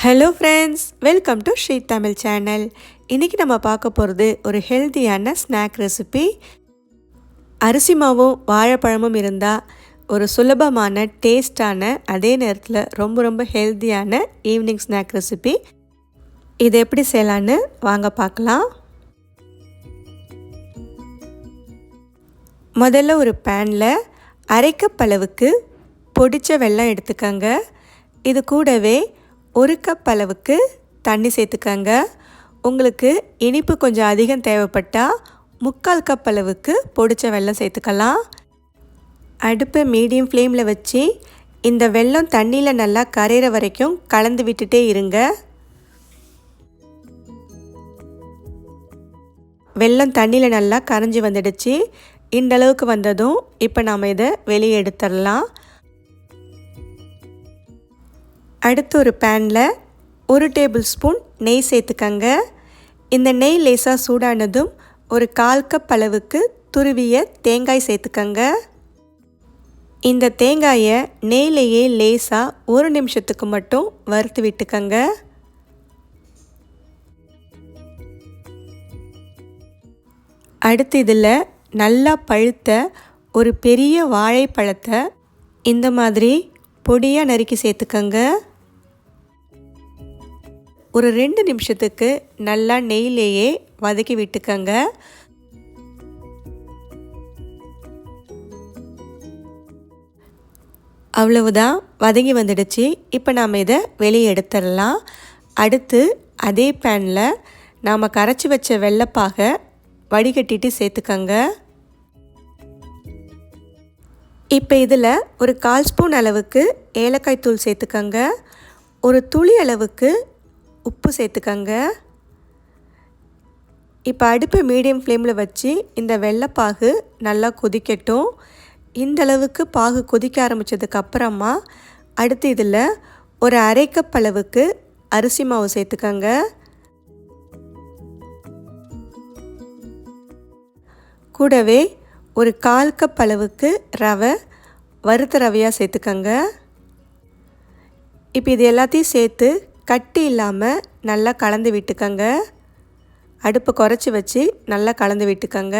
Hello friends welcome to Sri Tamil channel இன்றைக்கி நம்ம பார்க்க போகிறது ஒரு ஹெல்த்தியான ஸ்நாக் ரெசிபி அரிசி மாவும் வாழைப்பழமும் இருந்தால் ஒரு சுலபமான டேஸ்டான அதே நேரத்தில் ரொம்ப ரொம்ப ஹெல்த்தியான ஈவினிங் ஸ்நாக் ரெசிபி இது எப்படி செய்யலான்னு வாங்க பார்க்கலாம். முதல்ல ஒரு பேனில் அரைக்கப்பளவுக்கு பொடித்த வெள்ளம் எடுத்துக்கோங்க. இது கூடவே ஒரு கப் அளவுக்கு தண்ணி சேர்த்துக்கங்க. உங்களுக்கு இனிப்பு கொஞ்சம் அதிகம் தேவைப்பட்டால் முக்கால் கப் அளவுக்கு பொடிச்ச வெல்லம் சேர்த்துக்கலாம். அடுப்பை மீடியம் ஃப்ளேமில் வச்சு இந்த வெல்லம் தண்ணியில் நல்லா கரையிற வரைக்கும் கலந்து விட்டுட்டே இருங்க. வெள்ளம் தண்ணியில் நல்லா கரைஞ்சி வந்துடுச்சு. இந்த அளவுக்கு வந்ததும் இப்போ நாம் இதை வெளியே எடுத்துடலாம். அடுத்து ஒரு பேனில் ஒரு டேபிள் ஸ்பூன் நெய் சேர்த்துக்கங்க. இந்த நெய் லேசாக சூடானதும் ஒரு கால் கப் அளவுக்கு துருவிய தேங்காய் சேர்த்துக்கங்க. இந்த தேங்காயை நெய்லேயே லேசாக ஒரு நிமிஷத்துக்கு மட்டும் வறுத்து விட்டுக்கங்க. அடுத்து இதில் நல்லா பழுத்த ஒரு பெரிய வாழைப்பழத்தை இந்த மாதிரி பொடியாக நறுக்கி சேர்த்துக்கங்க. ஒரு ரெண்டு நிமிஷத்துக்கு நல்லா நெய்லேயே வதக்கி விட்டுக்கங்க. அவ்வளவுதான் வதங்கி வந்துடுச்சு. இப்போ நாம் இதை வெளியே எடுத்துடலாம். அடுத்து அதே பேனில் நாம் கரைச்சி வச்ச வெள்ளைப்பாக வடிகட்டிட்டு சேர்த்துக்கங்க. இப்போ இதில் ஒரு கால் ஸ்பூன் அளவுக்கு ஏலக்காய் தூள் சேர்த்துக்கங்க. ஒரு துளி அளவுக்கு உப்பு சேர்த்துக்கங்க. இப்போ அடுப்பை மீடியம் ஃப்ளேமில் வச்சு இந்த வெள்ளைப்பாகு நல்லா கொதிக்கட்டும். இந்தளவுக்கு பாகு கொதிக்க ஆரம்பித்ததுக்கப்புறமா அடுத்து இதில் ஒரு அரை கப் அளவுக்கு அரிசி மாவு சேர்த்துக்கங்க. கூடவே ஒரு கால் கப் அளவுக்கு ரவை வறுத்த ரவையாக சேர்த்துக்கங்க. இப்போ இது எல்லாத்தையும் சேர்த்து கட்டி இல்லாமல் நல்லா கலந்து விட்டுக்கங்க. அடுப்பை குறைச்சி வச்சு நல்லா கலந்து விட்டுக்கங்க.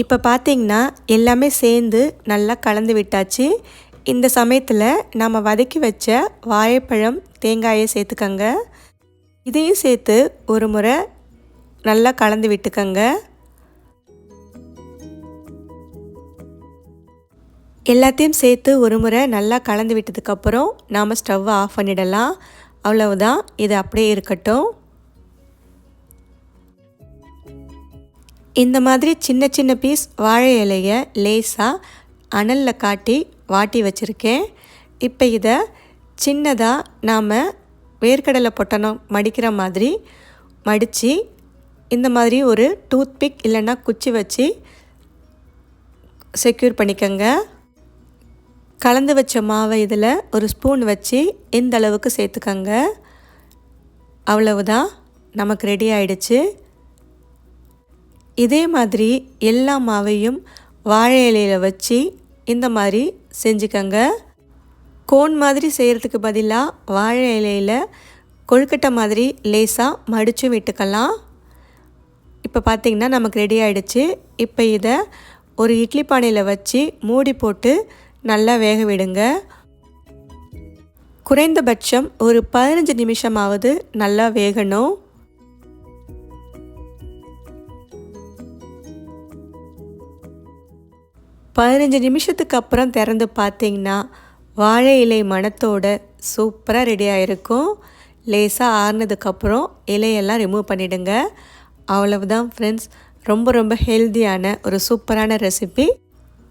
இப்போ பார்த்திங்கன்னா எல்லாமே சேர்ந்து நல்லா கலந்து விட்டாச்சு. இந்த சமயத்தில் நாம் வதக்கி வச்ச வாழைப்பழம் தேங்காயை சேர்த்துக்கங்க. இதையும் சேர்த்து ஒரு முறை நல்லா கலந்து விட்டுக்கங்க. எல்லாத்தையும் சேர்த்து ஒரு முறை நல்லா கலந்து விட்டதுக்கப்புறம் நாம் ஸ்டவ்வை ஆஃப் பண்ணிடலாம். அவ்வளவுதான். இது அப்படியே இருக்கட்டும். இந்த மாதிரி சின்ன சின்ன பீஸ் வாழை இலையை லேசாக அனலில் காட்டி வாட்டி வச்சுருக்கேன். இப்போ இதை சின்னதாக நாம் வேர்க்கடலை பொட்டணம் மடிக்கிற மாதிரி மடித்து இந்த மாதிரி ஒரு டூத்பிக் இல்லைன்னா குச்சி வச்சு செக்யூர் பண்ணிக்கோங்க. கலந்து வச்ச மாவை இதில் ஒரு ஸ்பூன் வச்சு இந்த அளவுக்கு சேர்த்துக்கங்க. அவ்வளவுதான். நமக்கு ரெடி ஆயிடுச்சு. இதே மாதிரி எல்லா மாவையும் வாழை இலையில் வச்சு இந்த மாதிரி செஞ்சுக்கங்க. கோன் மாதிரி செய்கிறதுக்கு பதிலாக வாழை இலையில் கொழுக்கட்டை மாதிரி லேசாக மடித்து விட்டுக்கலாம். இப்போ பார்த்திங்கன்னா நமக்கு ரெடி ஆகிடுச்சு இப்போ இதை ஒரு இட்லி பானையில் வச்சு மூடி போட்டு நல்லா வேக விடுங்க. குறைந்தபட்சம் ஒரு பதினஞ்சு நிமிஷமாவது நல்லா வேகணும். பதினஞ்சு நிமிஷத்துக்கு அப்புறம் திறந்து பார்த்தீங்கன்னா வாழை இலை மணத்தோட சூப்பராக ரெடி ஆகிருக்கும் லேசாக ஆறுனதுக்கப்புறம் இலையெல்லாம் ரிமூவ் பண்ணிவிடுங்க அவ்வளவுதான் ஃப்ரெண்ட்ஸ் ரொம்ப ரொம்ப ஹெல்த்தியான ஒரு சூப்பரான ரெசிபி